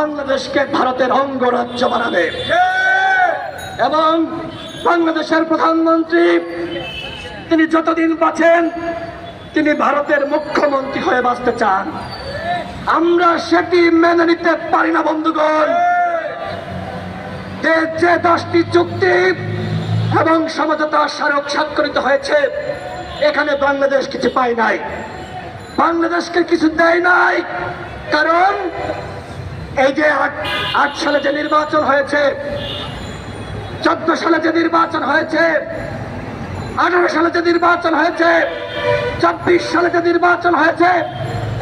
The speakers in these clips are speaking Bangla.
বাংলাদেশকে ভারতের অঙ্গরাজ্য বানাবে। এবং বাংলাদেশের প্রধানমন্ত্রী, তিনি যতদিন বাঁচেন, তিনি ভারতের মুখ্যমন্ত্রী হয়ে বাঁচতে চান। আমরা সেটি মেনে নিতে পারি না, বন্ধুগণ। যে দশটি চুক্তি এবং সমঝোতা স্মারক স্বাক্ষরিত হয়েছে, এখানে বাংলাদেশ কিছু পায় নাই। বাংলাদেশকে কিছু দেয় নাই, কারণ এই যে আট সালে যে নির্বাচন হয়েছে, চোদ্দ সালে যে নির্বাচন হয়েছে, আঠারো সালে যে নির্বাচন হয়েছে চব্বিশ সালে যে নির্বাচন হয়েছে,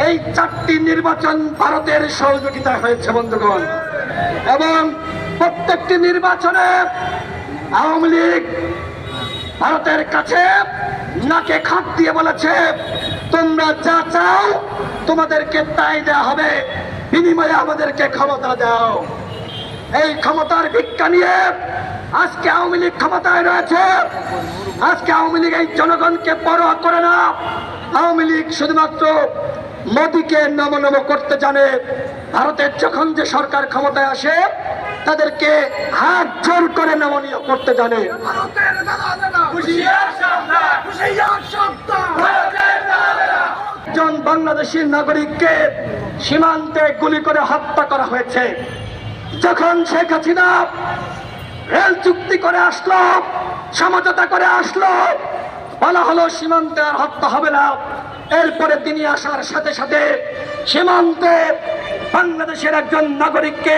এই চারটি নির্বাচন ভারতের সহযোগিতায় হয়েছে, বন্ধুগণ। এবং প্রত্যেকটি নির্বাচনে আওয়ামী লীগ ভারতের কাছে নাকে খাপ দিয়ে বলেছে, তোমরা যা চাও তোমাদেরকে তাই দেওয়া হবে। বিনিময়ে আমাদেরকে ক্ষমতা দাও। এই ক্ষমতার ভিক্ষা নিয়ে আজকে আওয়ামী লীগ ক্ষমতায় রয়েছে। আজকে আওয়ামী লীগ এই জনগণকে পরোয়া করে না। আওয়ামী লীগ শুধুমাত্র মোদীকে নম নম করতে জানে। ভারতের যখন যে সরকার ক্ষমতায় আসে তাদেরকে হাত জোর করে নমনীয় করতে জানে। একজন বাংলাদেশি নাগরিককে সীমান্তে গুলি করে হত্যা করা হয়েছে। যখন শেখ হাসিনা রেল চুক্তি করে আসলো, সমঝোতা করে আসলো, বলা হলো সীমান্তে আর হত্যা হবে না। এরপরে তিনি আসার সাথে সাথে সীমান্তে বাংলাদেশের একজন নাগরিককে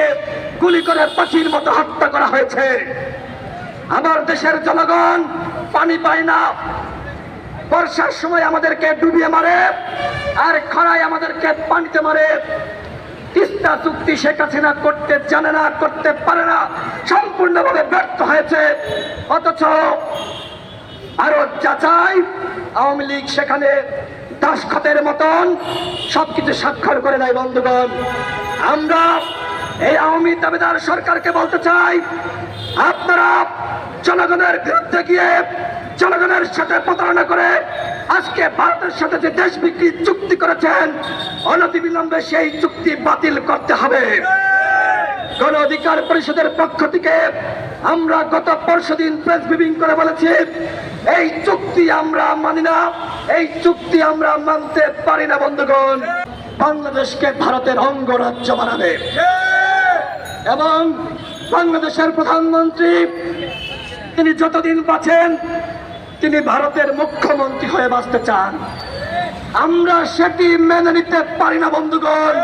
গুলি করে পাখির মতো হত্যা করা হয়েছে। আমার দেশের জনগণ পানি পায় না। বর্ষার সময় আমাদেরকে ডুবিয়ে মারে, আর খরায় আমাদেরকে পানিতে মারে। তিস্তা চুক্তি শেখ হাসিনা করতে জানে না, করতে পারে না, সম্পূর্ণভাবে ব্যর্থ হয়েছে। অথচ আরও যা চাই আওয়ামী লীগ সেখানে দাসখতের মতন সবকিছু স্বাক্ষর করে দেয় বন্ধুগণ। আমরা এই আওয়ামী দাবিদার সরকারকে বলতে চাই, আপনারা জনগণের বিরুদ্ধে গিয়ে জনগণের সাথে প্রতারণা করে আজকে ভারতের সাথে যে দেশ বিক্রি চুক্তি করেছেন, অনতিবিলম্বে সেই চুক্তি বাতিল করতে হবে। গণ অধিকার পরিষদের পক্ষ থেকে আমরা গত পরশু দিন প্রেস ব্রিফিং করে বলেছি, এই চুক্তি আমরা মানি না, এই চুক্তি আমরা মানতে পারি না, বন্ধুগণ। বাংলাদেশকে ভারতের অঙ্গরাজ্য বানাবে। এবং বাংলাদেশের প্রধানমন্ত্রী, তিনি যতদিন বাঁচেন তিনি ভারতের মুখ্যমন্ত্রী হয়ে বাঁচতে চান। আমরা সেটি মেনে নিতে পারি না বন্ধুগণ।